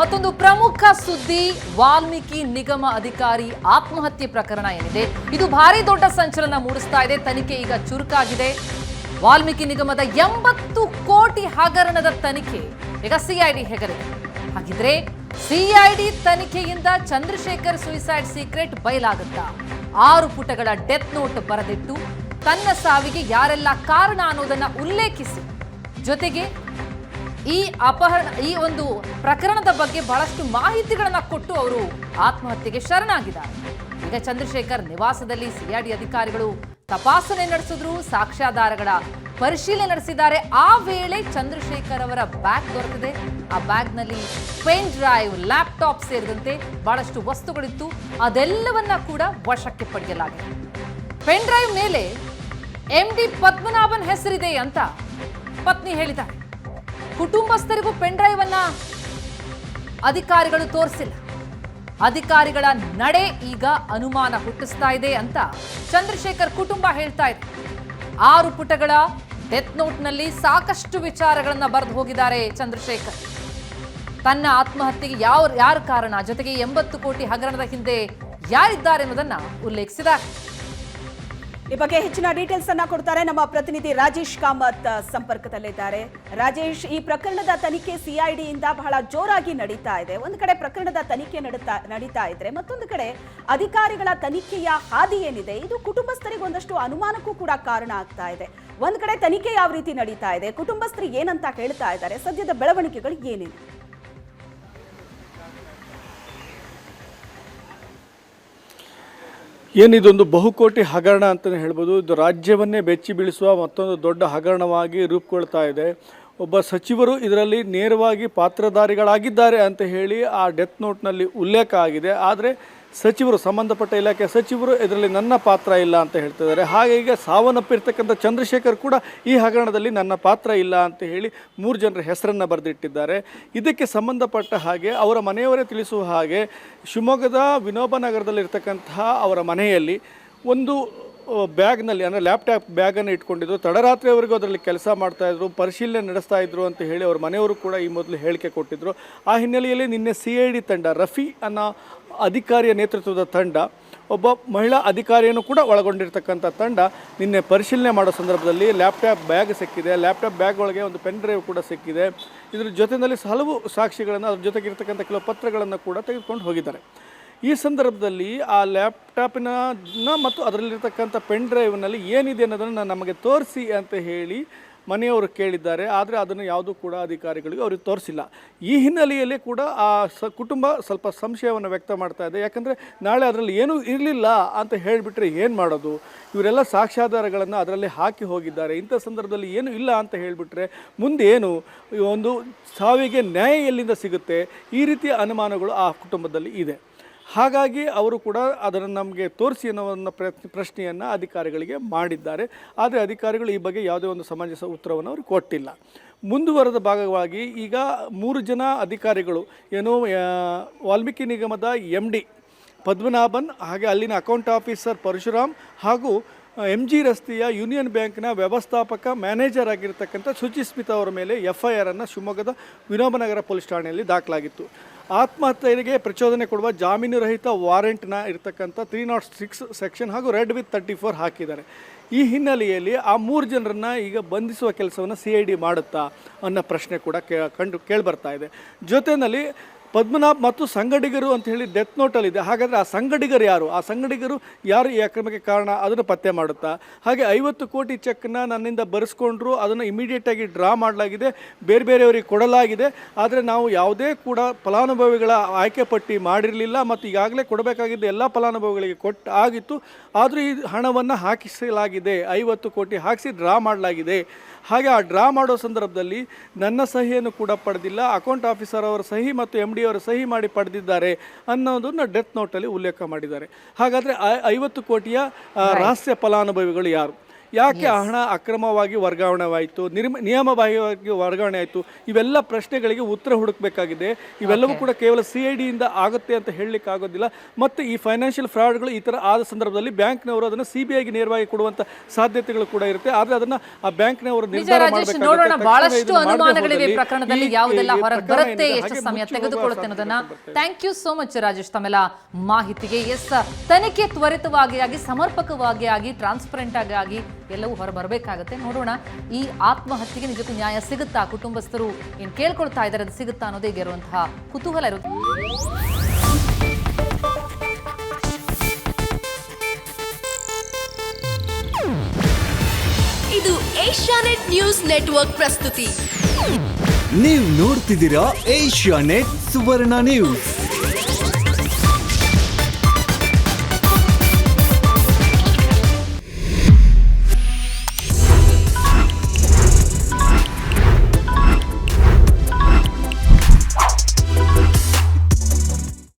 ಮತ್ತೊಂದು ಪ್ರಮುಖ ಸುದ್ದಿ, ವಾಲ್ಮೀಕಿ ನಿಗಮ ಅಧಿಕಾರಿ ಆತ್ಮಹತ್ಯೆ ಪ್ರಕರಣ ಏನಿದೆ? ಇದು ಭಾರಿ ದೊಡ್ಡ ಸಂಚಲನ ಮೂಡಿಸ್ತಾ ಇದೆ, ತನಿಖೆ ಈಗ ಚುರುಕಾಗಿದೆ. ವಾಲ್ಮೀಕಿ ನಿಗಮದ ಎಂಬತ್ತು ಕೋಟಿ ಹಗರಣದ ತನಿಖೆ. ಈಗ ಸಿಐಡಿ ಹೆಗಲಿದೆ. ಹಾಗಿದ್ರೆ ಸಿಐಡಿ ತನಿಖೆಯಿಂದ ಚಂದ್ರಶೇಖರ್ ಸುಯಿಸೈಡ್ ಸೀಕ್ರೆಟ್ ಬಯಲಾಗುತ್ತಾ? ಆರು ಪುಟಗಳ ಡೆತ್ ನೋಟ್ ಬರೆದಿಟ್ಟು ತನ್ನ ಸಾವಿಗೆ ಯಾರೆಲ್ಲ ಕಾರಣ ಅನ್ನೋದನ್ನ ಉಲ್ಲೇಖಿಸಿ. ಜೊತೆಗೆ ಈ ಅಪಹರಣ, ಈ ಒಂದು ಪ್ರಕರಣದ ಬಗ್ಗೆ ಬಹಳಷ್ಟು ಮಾಹಿತಿಗಳನ್ನ ಕೊಟ್ಟು ಅವರು ಆತ್ಮಹತ್ಯೆಗೆ ಶರಣಾಗಿದ್ದಾರೆ. ಈಗ ಚಂದ್ರಶೇಖರ್ ನಿವಾಸದಲ್ಲಿ ಸಿಐಡಿ ಅಧಿಕಾರಿಗಳು ತಪಾಸಣೆ ನಡೆಸಿದ್ರು, ಸಾಕ್ಷ್ಯಾಧಾರಗಳ ಪರಿಶೀಲನೆ ನಡೆಸಿದ್ದಾರೆ. ಆ ವೇಳೆ ಚಂದ್ರಶೇಖರ್ ಅವರ ಬ್ಯಾಗ್ ದೊರೆತಿದೆ. ಆ ಬ್ಯಾಗ್ನಲ್ಲಿ ಪೆನ್ ಡ್ರೈವ್, ಲ್ಯಾಪ್ಟಾಪ್ ಸೇರಿದಂತೆ ಬಹಳಷ್ಟು ವಸ್ತುಗಳಿತ್ತು. ಅದೆಲ್ಲವನ್ನ ಕೂಡ ವಶಕ್ಕೆ ಪಡೆಯಲಾಗಿದೆ. ಪೆನ್ ಡ್ರೈವ್ ಮೇಲೆ ಎಂ ಡಿ ಪದ್ಮನಾಭನ್ ಹೆಸರಿದೆ ಅಂತ ಪತ್ನಿ ಹೇಳಿದ್ದಾರೆ. ಕುಟುಂಬಸ್ಥರಿಗೂ ಪೆನ್ ಡ್ರೈವ್ ಅನ್ನ ಅಧಿಕಾರಿಗಳು ತೋರಿಸಿಲ್ಲ. ಅಧಿಕಾರಿಗಳ ನಡೆ ಈಗ ಅನುಮಾನ ಹುಟ್ಟಿಸ್ತಾ ಇದೆ ಅಂತ ಚಂದ್ರಶೇಖರ್ ಕುಟುಂಬ ಹೇಳ್ತಾ ಇದೆ. ಆರು ಪುಟಗಳ ಡೆತ್ ನೋಟ್ನಲ್ಲಿ ಸಾಕಷ್ಟು ವಿಚಾರಗಳನ್ನು ಬರೆದು ಹೋಗಿದ್ದಾರೆ ಚಂದ್ರಶೇಖರ್. ತನ್ನ ಆತ್ಮಹತ್ಯೆಗೆ ಯಾವ ಯಾರು ಕಾರಣ? ಜೊತೆಗೆ ಎಂಬತ್ತು ಕೋಟಿ ಹಗರಣದ ಹಿಂದೆ ಯಾರಿದ್ದಾರೆ ಅನ್ನೋದನ್ನ ಉಲ್ಲೇಖಿಸಿದ್ದಾರೆ. ಈ ಬಗ್ಗೆ ಹೆಚ್ಚಿನ ಡೀಟೇಲ್ಸ್ ಅನ್ನ ಕೊಡ್ತಾರೆ ನಮ್ಮ ಪ್ರತಿನಿಧಿ ರಾಜೇಶ್ ಕಾಮತ್ ಸಂಪರ್ಕದಲ್ಲಿದ್ದಾರೆ. ರಾಜೇಶ್, ಈ ಪ್ರಕರಣದ ತನಿಖೆ ಸಿಐಡಿಯಿಂದ ಬಹಳ ಜೋರಾಗಿ ನಡೀತಾ ಇದೆ. ಒಂದು ಕಡೆ ಪ್ರಕರಣದ ತನಿಖೆ ನಡೀತಾ ನಡೀತಾ ಇದ್ರೆ ಮತ್ತೊಂದು ಕಡೆ ಅಧಿಕಾರಿಗಳ ತನಿಖೆಯ ಹಾದಿ ಏನಿದೆ? ಇದು ಕುಟುಂಬಸ್ಥರಿಗೆ ಒಂದಷ್ಟು ಅನುಮಾನಕ್ಕೂ ಕೂಡ ಕಾರಣ ಆಗ್ತಾ ಇದೆ. ಒಂದು ಕಡೆ ತನಿಖೆ ಯಾವ ರೀತಿ ನಡೀತಾ ಇದೆ? ಕುಟುಂಬಸ್ಥರು ಏನಂತ ಹೇಳ್ತಾ ಇದ್ದಾರೆ? ಸದ್ಯದ ಬೆಳವಣಿಗೆಗಳು ಏನಿದೆ ಏನಿದೊಂದು ಬಹುಕೋಟಿ ಹಗರಣ ಅಂತಲೇ ಹೇಳ್ಬೋದು. ಇದು ರಾಜ್ಯವನ್ನೇ ಬೆಚ್ಚಿ ಬೀಳಿಸುವ ಮತ್ತೊಂದು ದೊಡ್ಡ ಹಗರಣವಾಗಿ ರೂಪುಗೊಳ್ತಾ ಇದೆ. ಒಬ್ಬ ಸಚಿವರು ಇದರಲ್ಲಿ ನೇರವಾಗಿ ಪಾತ್ರಧಾರಿಗಳಾಗಿದ್ದಾರೆ ಅಂತ ಹೇಳಿ ಆ ಡೆತ್ ನೋಟ್ನಲ್ಲಿ ಉಲ್ಲೇಖ ಆಗಿದೆ. ಆದರೆ ಸಚಿವರು, ಸಂಬಂಧಪಟ್ಟ ಇಲಾಖೆ ಸಚಿವರು ಇದರಲ್ಲಿ ನನ್ನ ಪಾತ್ರ ಇಲ್ಲ ಅಂತ ಹೇಳ್ತಿದ್ದಾರೆ. ಹಾಗೆ ಈಗ ಸಾವನ್ನಪ್ಪಿರ್ತಕ್ಕಂಥ ಚಂದ್ರಶೇಖರ್ ಕೂಡ ಈ ಹಗರಣದಲ್ಲಿ ನನ್ನ ಪಾತ್ರ ಇಲ್ಲ ಅಂತ ಹೇಳಿ ಮೂರು ಜನರ ಹೆಸರನ್ನು ಬರೆದಿಟ್ಟಿದ್ದಾರೆ. ಇದಕ್ಕೆ ಸಂಬಂಧಪಟ್ಟ ಹಾಗೆ ಅವರ ಮನೆಯವರೇ ತಿಳಿಸುವ ಹಾಗೆ ಶಿವಮೊಗ್ಗದ ವಿನೋಬ ನಗರದಲ್ಲಿರ್ತಕ್ಕಂತಹ ಅವರ ಮನೆಯಲ್ಲಿ ಒಂದು ಬ್ಯಾಗ್ನಲ್ಲಿ, ಅಂದರೆ ಲ್ಯಾಪ್ಟಾಪ್ ಬ್ಯಾಗನ್ನು ಇಟ್ಕೊಂಡಿದ್ರು, ತಡರಾತ್ರಿವರೆಗೂ ಅದರಲ್ಲಿ ಕೆಲಸ ಮಾಡ್ತಾಯಿದ್ರು ಪರಿಶೀಲನೆ ನಡೆಸ್ತಾ ಇದ್ರು ಅಂತ ಹೇಳಿ ಅವ್ರ ಮನೆಯವರು ಕೂಡ ಈ ಮೊದಲು ಹೇಳಿಕೆ ಕೊಟ್ಟಿದ್ದರು ಆ ಹಿನ್ನೆಲೆಯಲ್ಲಿ ನಿನ್ನೆ ಸಿ ಐ ಡಿ ತಂಡ, ರಫಿ ಅನ್ನೋ ಅಧಿಕಾರಿಯ ನೇತೃತ್ವದ ತಂಡ, ಒಬ್ಬ ಮಹಿಳಾ ಅಧಿಕಾರಿಯನ್ನು ಕೂಡ ಒಳಗೊಂಡಿರ್ತಕ್ಕಂಥ ತಂಡ ನಿನ್ನೆ ಪರಿಶೀಲನೆ ಮಾಡೋ ಸಂದರ್ಭದಲ್ಲಿ ಲ್ಯಾಪ್ಟಾಪ್ ಬ್ಯಾಗ್ ಸಿಕ್ಕಿದೆ. ಲ್ಯಾಪ್ಟಾಪ್ ಬ್ಯಾಗ್ ಒಳಗೆ ಒಂದು ಪೆನ್ ಡ್ರೈವ್ ಕೂಡ ಸಿಕ್ಕಿದೆ. ಇದರ ಜೊತೆಯಲ್ಲಿ ಹಲವು ಸಾಕ್ಷಿಗಳನ್ನು, ಅದ್ರ ಜೊತೆಗಿರ್ತಕ್ಕಂಥ ಕೆಲವು ಪತ್ರಗಳನ್ನು ಕೂಡ ತೆಗೆದುಕೊಂಡು ಹೋಗಿದ್ದಾರೆ. ಈ ಸಂದರ್ಭದಲ್ಲಿ ಆ ಲ್ಯಾಪ್ಟಾಪಿನ ಮತ್ತು ಅದರಲ್ಲಿರ್ತಕ್ಕಂಥ ಪೆನ್ ಡ್ರೈವ್ನಲ್ಲಿ ಏನಿದೆ ಅನ್ನೋದನ್ನು ನಮಗೆ ತೋರಿಸಿ ಅಂತ ಹೇಳಿ ಮನೆಯವರು ಕೇಳಿದ್ದಾರೆ. ಆದರೆ ಅದನ್ನು ಯಾವುದೂ ಕೂಡ ಅಧಿಕಾರಿಗಳಿಗೆ ಅವರಿಗೆ ತೋರಿಸಿಲ್ಲ. ಈ ಹಿನ್ನೆಲೆಯಲ್ಲಿ ಕೂಡ ಆ ಸ ಕುಟುಂಬ ಸ್ವಲ್ಪ ಸಂಶಯವನ್ನು ವ್ಯಕ್ತ ಮಾಡ್ತಾ ಇದೆ. ಯಾಕಂದರೆ ನಾಳೆ ಅದರಲ್ಲಿ ಏನೂ ಇರಲಿಲ್ಲ ಅಂತ ಹೇಳಿಬಿಟ್ರೆ ಏನು ಮಾಡೋದು? ಇವರೆಲ್ಲ ಸಾಕ್ಷ್ಯಾಧಾರಗಳನ್ನು ಅದರಲ್ಲಿ ಹಾಕಿ ಹೋಗಿದ್ದಾರೆ. ಇಂಥ ಸಂದರ್ಭದಲ್ಲಿ ಏನೂ ಇಲ್ಲ ಅಂತ ಹೇಳಿಬಿಟ್ರೆ ಮುಂದೆ ಏನು ಒಂದು ಸಾವಿಗೆ ನ್ಯಾಯ ಎಲ್ಲಿಂದ ಸಿಗುತ್ತೆ? ಈ ರೀತಿಯ ಅನುಮಾನಗಳು ಆ ಕುಟುಂಬದಲ್ಲಿ ಇದೆ. ಹಾಗಾಗಿ ಅವರು ಕೂಡ ಅದನ್ನು ನಮಗೆ ತೋರಿಸಿ ಅನ್ನೋ ಒಂದು ಪ್ರಯತ್ನ, ಪ್ರಶ್ನೆಯನ್ನು ಅಧಿಕಾರಿಗಳಿಗೆ ಮಾಡಿದ್ದಾರೆ. ಆದರೆ ಅಧಿಕಾರಿಗಳು ಈ ಬಗ್ಗೆ ಯಾವುದೇ ಒಂದು ಸಮಂಜಸ ಉತ್ತರವನ್ನು ಅವರು ಕೊಟ್ಟಿಲ್ಲ. ಮುಂದುವರೆದ ಭಾಗವಾಗಿ ಈಗ ಮೂರು ಜನ ಅಧಿಕಾರಿಗಳು, ಏನು ವಾಲ್ಮೀಕಿ ನಿಗಮದ ಎಂ ಡಿ ಪದ್ಮನಾಭನ್, ಹಾಗೆ ಅಲ್ಲಿನ ಅಕೌಂಟ್ ಆಫೀಸರ್ ಪರಶುರಾಮ್ ಹಾಗೂ ಎಂ ಜಿ ರಸ್ತೆಯ ಯೂನಿಯನ್ ಬ್ಯಾಂಕ್ನ ವ್ಯವಸ್ಥಾಪಕ ಮ್ಯಾನೇಜರ್ ಆಗಿರ್ತಕ್ಕಂಥ ಶುಚಿಸ್ಮಿತಾ ಅವರ ಮೇಲೆ ಎಫ್ ಐ ಆರನ್ನು ಶಿವಮೊಗ್ಗದ ವಿನೋಬನಗರ ಪೊಲೀಸ್ ಠಾಣೆಯಲ್ಲಿ ದಾಖಲಾಗಿತ್ತು. ಆತ್ಮಹತ್ಯೆಗೆ ಪ್ರಚೋದನೆ ಕೊಡುವ ಜಾಮೀನು ರಹಿತ ವಾರೆಂಟ್ನ ಇರತಕ್ಕಂಥ ತ್ರೀ ನಾಟ್ ಸಿಕ್ಸ್ ಸೆಕ್ಷನ್ ಹಾಗೂ ರೆಡ್ ವಿತ್ ತರ್ಟಿ ಫೋರ್ ಹಾಕಿದ್ದಾರೆ. ಈ ಹಿನ್ನೆಲೆಯಲ್ಲಿ ಆ ಮೂರು ಜನರನ್ನ ಈಗ ಬಂಧಿಸುವ ಕೆಲಸವನ್ನು ಸಿ ಐ ಡಿ ಮಾಡುತ್ತಾ ಅನ್ನೋ ಪ್ರಶ್ನೆ ಕೂಡ ಕೇ ಕಂಡು ಕೇಳಿಬರ್ತಾ ಇದೆ. ಜೊತೆಯಲ್ಲಿ ಪದ್ಮನಾಭ್ ಮತ್ತು ಸಂಗಡಿಗರು ಅಂತ ಹೇಳಿ ಡೆತ್ ನೋಟಲ್ಲಿದೆ ಹಾಗಾದರೆ ಆ ಸಂಗಡಿಗರು ಯಾರು? ಆ ಸಂಗಡಿಗರು ಯಾರು ಈ ಅಕ್ರಮಕ್ಕೆ ಕಾರಣ? ಅದನ್ನು ಪತ್ತೆ ಮಾಡುತ್ತಾ? ಹಾಗೆ ಐವತ್ತು ಕೋಟಿ ಚೆಕ್ನ ನನ್ನಿಂದ ಬರೆಸ್ಕೊಂಡ್ರು, ಅದನ್ನು ಇಮಿಡಿಯೇಟಾಗಿ ಡ್ರಾ ಮಾಡಲಾಗಿದೆ, ಬೇರೆ ಬೇರೆಯವರಿಗೆ ಕೊಡಲಾಗಿದೆ. ಆದರೆ ನಾವು ಯಾವುದೇ ಕೂಡ ಫಲಾನುಭವಿಗಳ ಆಯ್ಕೆ ಪಟ್ಟಿ ಮಾಡಿರಲಿಲ್ಲ ಮತ್ತು ಈಗಾಗಲೇ ಕೊಡಬೇಕಾಗಿದ್ದ ಎಲ್ಲ ಫಲಾನುಭವಿಗಳಿಗೆ ಕೊಟ್ಟು ಆಗಿತ್ತು. ಆದರೂ ಈ ಹಣವನ್ನು ಹಾಕಿಸಲಾಗಿದೆ. ಐವತ್ತು ಕೋಟಿ ಹಾಕಿಸಿ ಡ್ರಾ ಮಾಡಲಾಗಿದೆ. ಹಾಗೆ ಆ ಡ್ರಾ ಮಾಡೋ ಸಂದರ್ಭದಲ್ಲಿ ನನ್ನ ಸಹಿಯನ್ನು ಕೂಡ ಪಡೆದಿಲ್ಲ. ಅಕೌಂಟ್ ಆಫೀಸರ್ ಅವರ ಸಹಿ ಮತ್ತು ಎಂ ಅವರ ಸಹಿ ಮಾಡಿ ಪಡೆದಿದ್ದಾರೆ ಅನ್ನೋದನ್ನು ಡೆತ್ ನೋಟಲ್ಲಿ ಉಲ್ಲೇಖ ಮಾಡಿದ್ದಾರೆ. ಹಾಗಾದರೆ ಐವತ್ತು ಕೋಟಿಯ ರಹಸ್ಯ ಫಲಾನುಭವಿಗಳು ಯಾರು? ಯಾಕೆ ಆ ಹಣ ಅಕ್ರಮವಾಗಿ ವರ್ಗಾವಣೆವಾಯಿತು? ನಿರ್ಮ ನಿಯಮಬಾಹ್ಯವಾಗಿ ವರ್ಗಾವಣೆ ಆಯಿತು ಇವೆಲ್ಲ ಪ್ರಶ್ನೆಗಳಿಗೆ ಉತ್ತರ ಹುಡುಕಬೇಕಾಗಿದೆ. ಇವೆಲ್ಲವೂ ಕೂಡ ಕೇವಲ ಸಿ ಐ ಡಿಯಿಂದ ಆಗುತ್ತೆ ಅಂತ ಹೇಳಲಿಕ್ಕೆ ಆಗೋದಿಲ್ಲ ಮತ್ತು ಈ ಫೈನಾನ್ಷಿಯಲ್ ಫ್ರಾಡ್ಗಳು ಈ ಥರ ಆದ ಸಂದರ್ಭದಲ್ಲಿ ಬ್ಯಾಂಕ್ನವರು ಅದನ್ನು ಸಿ ಬಿ ಐಗೆ ನೇರವಾಗಿ ಕೊಡುವಂಥ ಸಾಧ್ಯತೆಗಳು ಕೂಡ ಇರುತ್ತೆ. ಆದರೆ ಅದನ್ನು ಆ ಬ್ಯಾಂಕ್ನವರು ನಿರ್ಧಾರ ಮಾಡಬೇಕಾಗುತ್ತೆ. ಯು ಸೋ ಮಚ್ ರಾಜೇಶ್ ತಮ್ಮೆಲ್ಲ ಮಾಹಿತಿಗೆ. ಎಸ್ ತನಿಖೆ ತ್ವರಿತವಾಗಿ ಆಗಿ ಸಮರ್ಪಕವಾಗಿ ಆಗಿ ಟ್ರಾನ್ಸ್ಪರೆಂಟ್ ಆಗಿ ಆಗಿ ಎಲ್ಲವೂ ಹೊರ ಬರಬೇಕಾಗುತ್ತೆ ನೋಡೋಣ ಈ ಆತ್ಮಹತ್ಯೆಗೆ ನಿಜಕ್ಕೂ ನ್ಯಾಯ ಸಿಗುತ್ತಾ? ಕುಟುಂಬಸ್ಥರು ಏನು ಕೇಳ್ಕೊಳ್ತಾ ಇದ್ದಾರೆ ಅದು ಸಿಗುತ್ತಾ ಅನ್ನೋದೇ ಈಗ ಇರುವಂತಹ ಕುತೂಹಲ ಇರುತ್ತೆ. ಇದು ಏಷ್ಯಾನೆಟ್ ನ್ಯೂಸ್ ನೆಟ್ವರ್ಕ್ ಪ್ರಸ್ತುತಿ. ನೀವು ನೋಡ್ತಿದ್ದೀರಾ ಏಷ್ಯಾ ನೆಟ್ ಸುವರ್ಣ ನ್ಯೂಸ್.